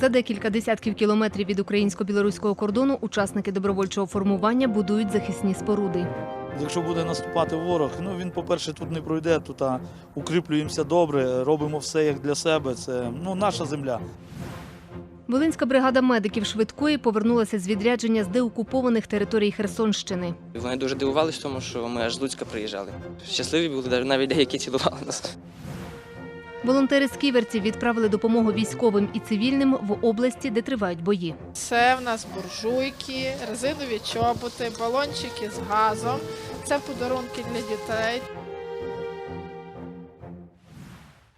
За декілька десятків кілометрів від українсько-білоруського кордону учасники добровольчого формування будують захисні споруди. Якщо буде наступати ворог, ну він, по-перше, тут не пройде, тут а, укріплюємося добре, робимо все як для себе. Це ну, наша земля. Волинська бригада медиків швидкої повернулася з відрядження з деокупованих територій Херсонщини. Вони дуже дивувалися тому, що ми аж з Луцька приїжджали. Щасливі були, навіть деякі цілували нас. Волонтери з ківерців відправили допомогу військовим і цивільним в області, де тривають бої. Це в нас буржуйки, резинові чоботи, балончики з газом. Це подарунки для дітей.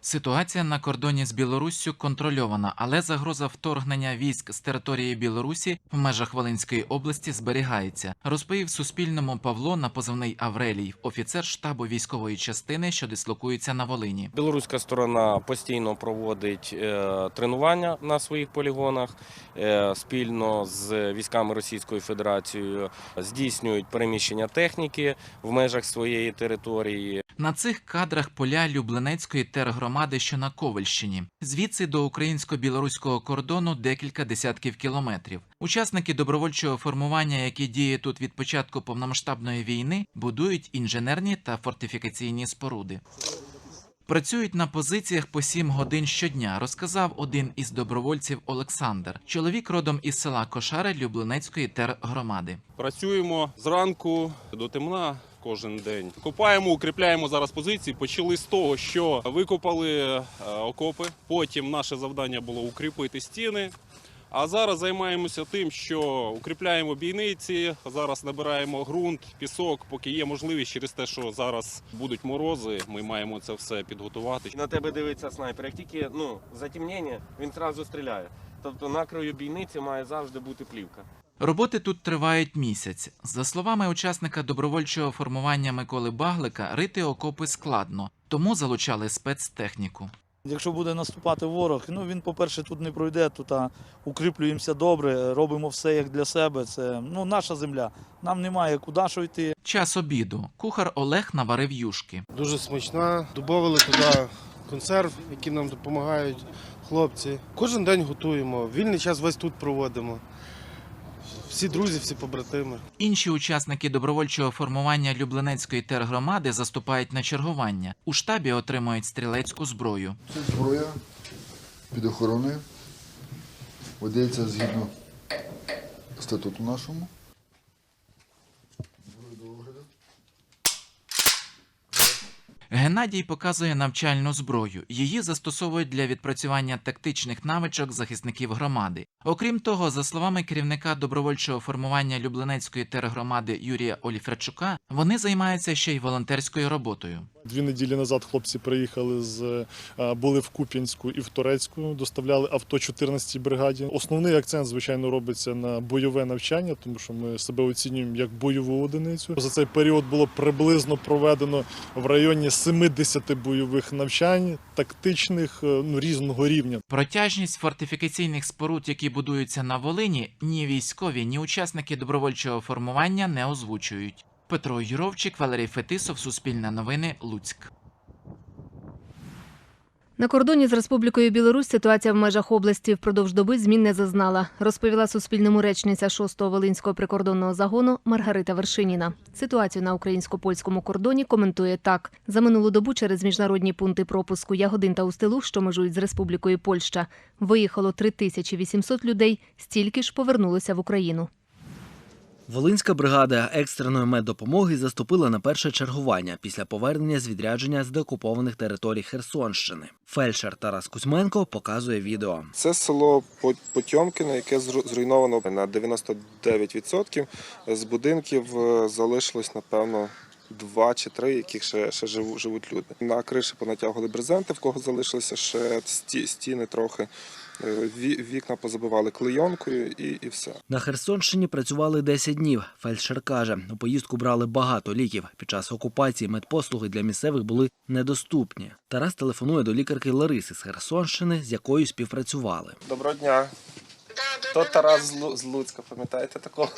Ситуація на кордоні з Білоруссю контрольована, але загроза вторгнення військ з території Білорусі в межах Волинської області зберігається. Розповів Суспільному Павло на позивний Аврелій, офіцер штабу військової частини, що дислокується на Волині. Білоруська сторона постійно проводить е, тренування на своїх полігонах е, спільно з військами Російської Федерації, здійснюють переміщення техніки в межах своєї території. На цих кадрах поля Люблинецької тергромади, що на Ковальщині. Звідси до українсько-білоруського кордону декілька десятків кілометрів. Учасники добровольчого формування, які діє тут від початку повномасштабної війни, будують інженерні та фортифікаційні споруди. Працюють на позиціях по 7 годин щодня, розказав один із добровольців Олександр, чоловік родом із села Кошари Люблинецької тергромади. Працюємо зранку до темна кожен день. Копаємо, укріпляємо зараз позиції. Почали з того, що викопали е, окопи. Потім наше завдання було укріпити стіни. А зараз займаємося тим, що укріпляємо бійниці. Зараз набираємо ґрунт, пісок, поки є можливість через те, що зараз будуть морози. Ми маємо це все підготувати. На тебе дивиться снайпер. Як тільки ну, затемнення, він одразу стріляє. Тобто на краю бійниці має завжди бути плівка. Роботи тут тривають місяць. За словами учасника добровольчого формування Миколи Баглика, рити окопи складно, тому залучали спецтехніку. Якщо буде наступати ворог, ну він, по-перше, тут не пройде, тут а, укріплюємося добре, робимо все як для себе. Це ну, наша земля. Нам немає куди що йти. Час обіду. Кухар Олег наварив юшки. Дуже смачна. Добавили туди консерв, які нам допомагають хлопці. Кожен день готуємо. Вільний час весь тут проводимо. Всі друзі, всі побратими. Інші учасники добровольчого формування Люблинецької тергромади заступають на чергування. У штабі отримують стрілецьку зброю. Це зброя під охороною. Видається згідно статуту нашому. Зброя до огляду. Геннадій показує навчальну зброю. Її застосовують для відпрацювання тактичних навичок захисників громади. Окрім того, за словами керівника добровольчого формування Люблинецької тергромади Юрія Оліферчука, вони займаються ще й волонтерською роботою. Дві неділі назад хлопці приїхали з е, були в Куп'янську і в Турецьку, доставляли авто 14-й бригаді. Основний акцент, звичайно, робиться на бойове навчання, тому що ми себе оцінюємо як бойову одиницю. За цей період було приблизно проведено в районі 70 бойових навчань, тактичних е, ну різного рівня. Протяжність фортифікаційних споруд, які будуються на Волині, ні військові, ні учасники добровольчого формування не озвучують. Петро Юровчик, Валерій Фетисов, Суспільне новини, Луцьк. На кордоні з Республікою Білорусь ситуація в межах області впродовж доби змін не зазнала, розповіла Суспільному речниця 6-го Волинського прикордонного загону Маргарита Вершиніна. Ситуацію на українсько-польському кордоні коментує так: за минулу добу через міжнародні пункти пропуску Ягодин та Устилу, що межують з Республікою Польща, виїхало 3800 людей, стільки ж повернулося в Україну. Волинська бригада екстреної меддопомоги заступила на перше чергування після повернення з відрядження з деокупованих територій Херсонщини. Фельдшер Тарас Кузьменко показує відео. Це село По- Потьомкіне, яке зруйновано на 99%. З будинків е, залишилось, напевно, два чи три, яких ще, ще живуть люди. На криші понатягували брезенти, в кого залишилися ще сті- стіни трохи. Е, ві- Вікна позабивали клейонкою і, і все. На Херсонщині працювали 10 днів. Фельдшер каже, у поїздку брали багато ліків. Під час окупації медпослуги для місцевих були недоступні. Тарас телефонує до лікарки Лариси з Херсонщини, з якою співпрацювали. Доброго дня. То Тарас Лу- з Луцька, пам'ятаєте такого?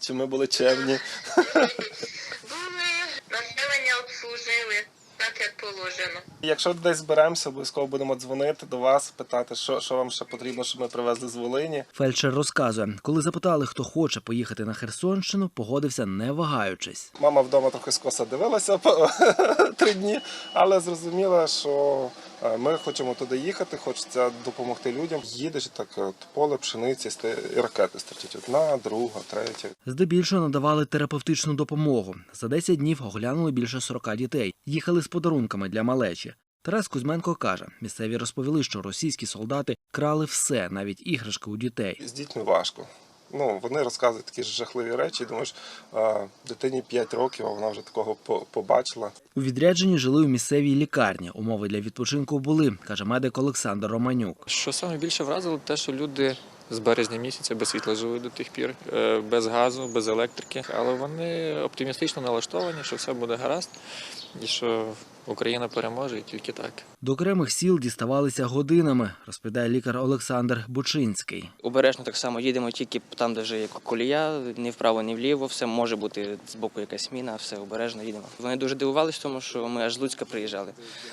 Чи ми були чемні? Були, населення обслужили. Так як положено. Якщо десь зберемося, обов'язково будемо дзвонити до вас, питати, що, що вам ще потрібно, щоб ми привезли з Волині. Фельдшер розказує, коли запитали, хто хоче поїхати на Херсонщину, погодився не вагаючись. Мама вдома трохи скоса дивилася по три дні, але зрозуміла, що ми хочемо туди їхати, хочеться допомогти людям. Їдеш так от поле пшениці і ракети стартять. Одна, друга, третя. Здебільшого надавали терапевтичну допомогу. За 10 днів оглянули більше 40 дітей. Їхали з подарунками для малечі. Тарас Кузьменко каже, місцеві розповіли, що російські солдати крали все, навіть іграшки у дітей. З дітьми важко. Ну, вони розказують такі ж жахливі речі. Думаєш, дитині 5 років, а вона вже такого по- побачила. У відрядженні жили у місцевій лікарні. Умови для відпочинку були, каже медик Олександр Романюк. Що саме більше вразило, те, що люди з березня місяця без світла живуть до тих пір, е, без газу, без електрики. Але вони оптимістично налаштовані, що все буде гаразд і що Україна переможе і тільки так. До окремих сіл діставалися годинами, розповідає лікар Олександр Бучинський. Обережно так само їдемо тільки там, де вже є колія, ні вправо, ні вліво, все може бути з боку якась міна, все обережно їдемо. Вони дуже дивувалися тому, що ми аж з Луцька приїжджали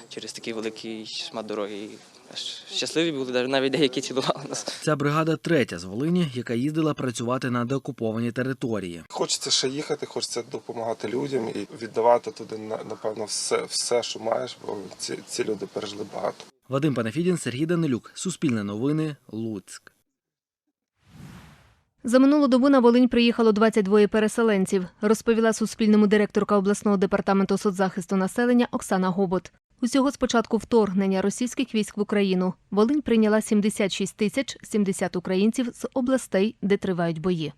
через такий великий шмат дороги. І аж щасливі були, навіть деякі цілували нас. Ця бригада третя з Волині, яка їздила працювати на деокупованій території. Хочеться ще їхати, хочеться допомагати людям і віддавати туди на- напевно все, все, що маєш, бо ці, ці люди пережили багато. Вадим Панафідін, Сергій Данилюк. Суспільне новини. Луцьк. За минулу добу на Волинь приїхало 22 переселенців, розповіла Суспільному директорка обласного департаменту соцзахисту населення Оксана Гобот. Усього з початку вторгнення російських військ в Україну Волинь прийняла 76 тисяч 70 українців з областей, де тривають бої.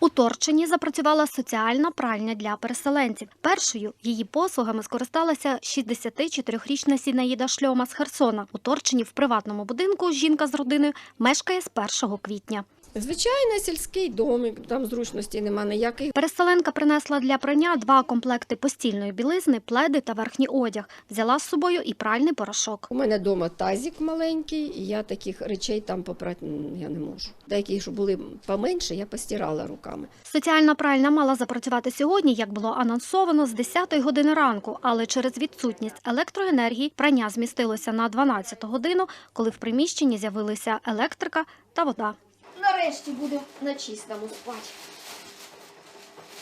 У Торчині запрацювала соціальна пральня для переселенців. Першою її послугами скористалася 64-річна Сінаїда Шльома з Херсона. У Торчині в приватному будинку жінка з родиною мешкає з 1 квітня. Звичайно, сільський домик, там зручності нема ніяких. Переселенка принесла для прання два комплекти постільної білизни, пледи та верхній одяг. Взяла з собою і пральний порошок. У мене вдома тазик маленький, і я таких речей там попрати я не можу. Деякі, що були поменше, я постирала руками. Соціальна пральня мала запрацювати сьогодні, як було анонсовано, з 10 години ранку, але через відсутність електроенергії прання змістилося на 12 годину, коли в приміщенні з'явилися електрика та вода. Нарешті буде на чистому спати.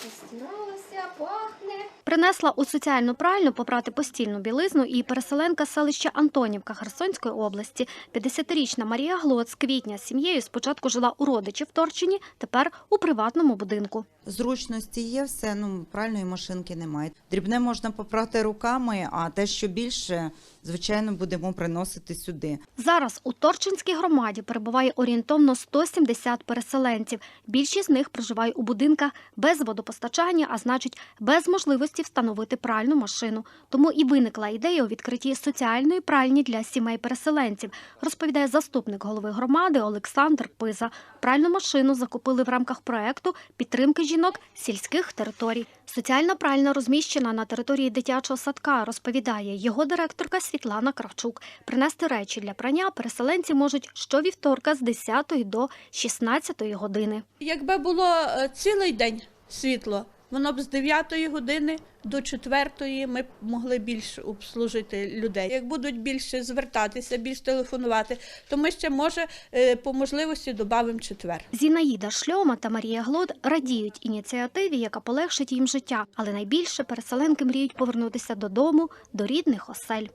Постиралася, пахне. Принесла у соціальну пральню попрати постільну білизну і переселенка з селища Антонівка Херсонської області. 50-річна Марія Глот з квітня з сім'єю спочатку жила у родичів в Торчині, тепер у приватному будинку. Зручності є все, ну пральної машинки немає. Дрібне можна попрати руками, а те, що більше, звичайно, будемо приносити сюди. Зараз у Торчинській громаді перебуває орієнтовно 170 переселенців. Більшість з них проживає у будинках без водопостачання, а значить, без можливості встановити пральну машину. Тому і виникла ідея у відкритті соціальної пральні для сімей переселенців, розповідає заступник голови громади Олександр Пиза. Пральну машину закупили в рамках проекту підтримки жінок сільських територій. Соціальна пральня розміщена на території дитячого садка, розповідає його директорка Світлана Кравчук. Принести речі для прання переселенці можуть щовівторка з 10 до 16 години. Якби було е, цілий день світло, воно б з 9 години до 4 ми б могли більше обслужити людей. Як будуть більше звертатися, більше телефонувати, то ми ще може е, по можливості додамо четвер. Зінаїда Шльома та Марія Глод радіють ініціативі, яка полегшить їм життя, але найбільше переселенки мріють повернутися додому, до рідних осель.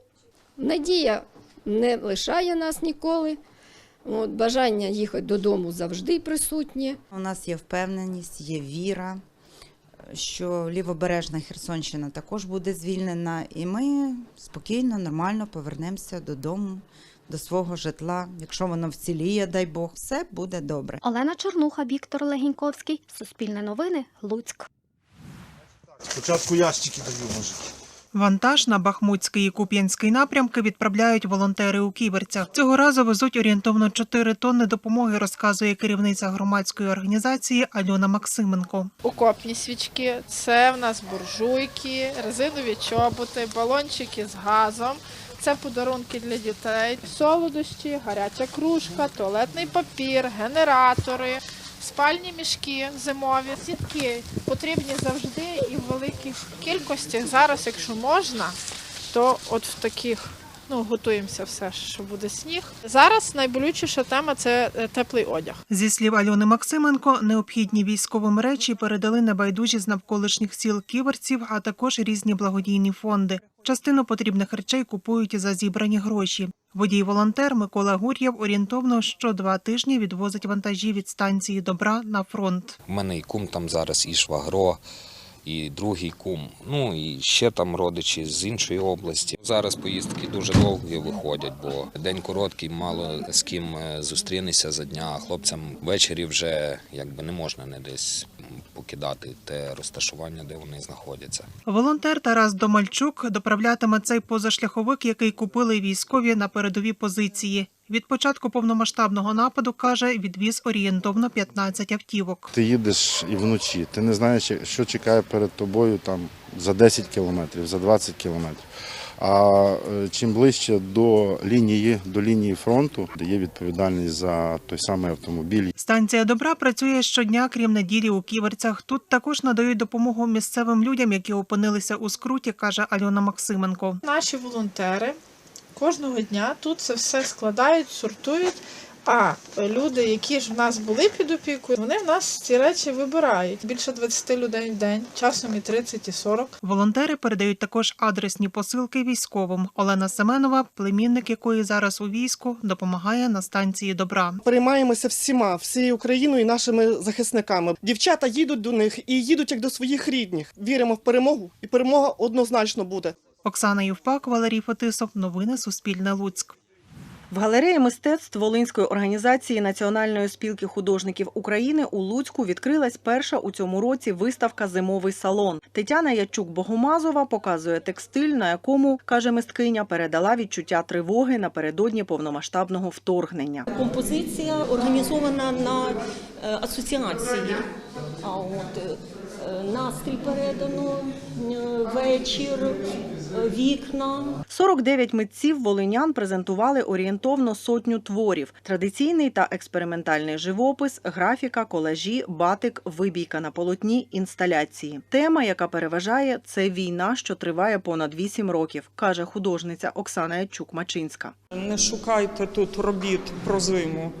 Надія не лишає нас ніколи. От, бажання їхати додому завжди присутнє. У нас є впевненість, є віра, що лівобережна Херсонщина також буде звільнена, і ми спокійно, нормально повернемося додому, до свого житла. Якщо воно вціліє, дай Бог, все буде добре. Олена Чернуха, Віктор Легіньковський, Суспільне новини, Луцьк. Спочатку ящики даю, мужики. Вантаж на Бахмутський і Куп'янський напрямки відправляють волонтери у Ківерцях. Цього разу везуть орієнтовно 4 тонни допомоги, розказує керівниця громадської організації Альона Максименко. Окопні свічки, це в нас буржуйки, резинові чоботи, балончики з газом. Це подарунки для дітей, солодощі, гаряча кружка, туалетний папір, генератори, спальні мішки зимові. Сітки потрібні завжди і в великих кількостях. Зараз, якщо можна, то от в таких. Ну, готуємося все, що буде сніг. Зараз найболючіша тема це е, теплий одяг. Зі слів Альони Максименко, необхідні військовим речі передали небайдужі з навколишніх сіл ківерців, а також різні благодійні фонди. Частину потрібних речей купують за зібрані гроші. Водій-волонтер Микола Гур'єв орієнтовно що два тижні відвозить вантажі від станції добра на фронт. У мене і кум там зараз, і швагро, і другий кум. Ну і ще там родичі з іншої області. Зараз поїздки дуже довгі виходять, бо день короткий, мало з ким е, зустрінешся за дня. А хлопцям ввечері вже якби не можна не десь покидати те розташування, де вони знаходяться. Волонтер Тарас Домальчук доправлятиме цей позашляховик, який купили військові на передові позиції. Від початку повномасштабного нападу каже, відвіз орієнтовно 15 автівок. Ти їдеш і вночі, ти не знаєш, що чекає перед тобою там за 10 кілометрів, за 20 кілометрів. А е, чим ближче до лінії, до лінії фронту, де є відповідальність за той самий автомобіль, Станція добра працює щодня, крім неділі у ківерцях. Тут також надають допомогу місцевим людям, які опинилися у скруті, каже Альона Максименко. Наші волонтери кожного дня тут це все складають, сортують. А люди, які ж в нас були під опікою, вони в нас ці речі вибирають. Більше 20 людей в день, часом і 30, і 40. Волонтери передають також адресні посилки військовим. Олена Семенова, племінник якої зараз у війську, допомагає на станції добра. Переймаємося всіма, всією Україною і нашими захисниками. Дівчата їдуть до них і їдуть як до своїх рідних. Віримо в перемогу, і перемога однозначно буде. Оксана Ювпак, Валерій Фетисов. Новини Суспільне Луцьк. В галереї мистецтв Волинської організації Національної спілки художників України у Луцьку відкрилась перша у цьому році виставка Зимовий салон. Тетяна Ячук-Богомазова показує текстиль, на якому, каже мисткиня, передала відчуття тривоги напередодні повномасштабного вторгнення. Композиція організована на е, асоціації. А от е, настрій передано, е, вечір, вікна. 49 митців волинян презентували орієнтовно сотню творів: традиційний та експериментальний живопис, графіка, колажі, батик, вибійка на полотні, інсталяції. Тема, яка переважає, це війна, що триває понад 8 років, каже художниця Оксана Ячук-Мачинська. Не шукайте тут робіт про зиму,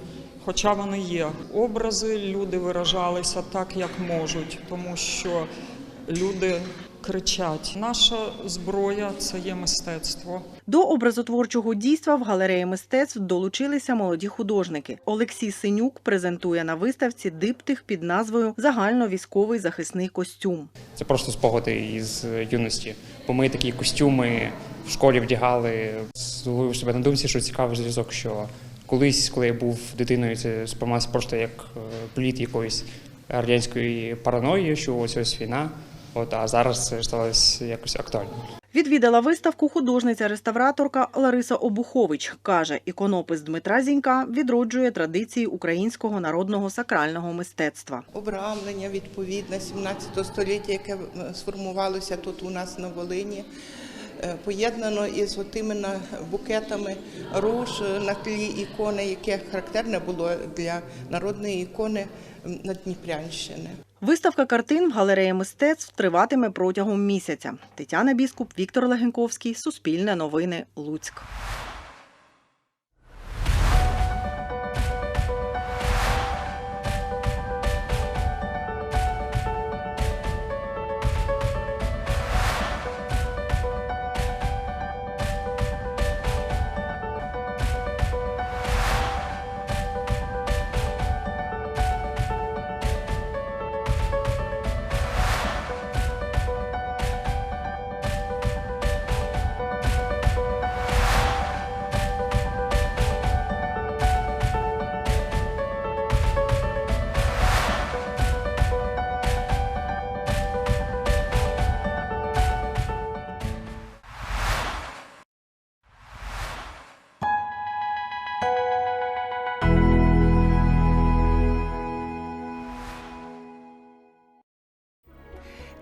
хоча вони є. Образи люди виражалися так, як можуть, тому що люди кричать. Наша зброя це є мистецтво. До образотворчого дійства в галереї мистецтв долучилися молоді художники. Олексій Синюк презентує на виставці диптих під назвою Загальновійськовий захисний костюм. Це просто спогади із юності. Бо ми такі костюми в школі вдягали. Зловив себе на думці, що цікавий зв'язок, що колись, коли я був дитиною, це сприймався просто як е, плід якоїсь радянської параної, що ось ось війна. От а зараз це сталося якось актуально. Відвідала виставку художниця-реставраторка Лариса Обухович. Каже, іконопис Дмитра Зінька відроджує традиції українського народного сакрального мистецтва. обрамлення відповідне 17 століття, яке е, сформувалося тут у нас на Волині. е, Поєднано із отими букетами руж на тлі ікони, яке характерне було для народної ікони Надніпрянщини. Виставка картин в галереї мистецтв триватиме протягом місяця. Тетяна Біскуп, Віктор Легенковський, Суспільне новини, Луцьк.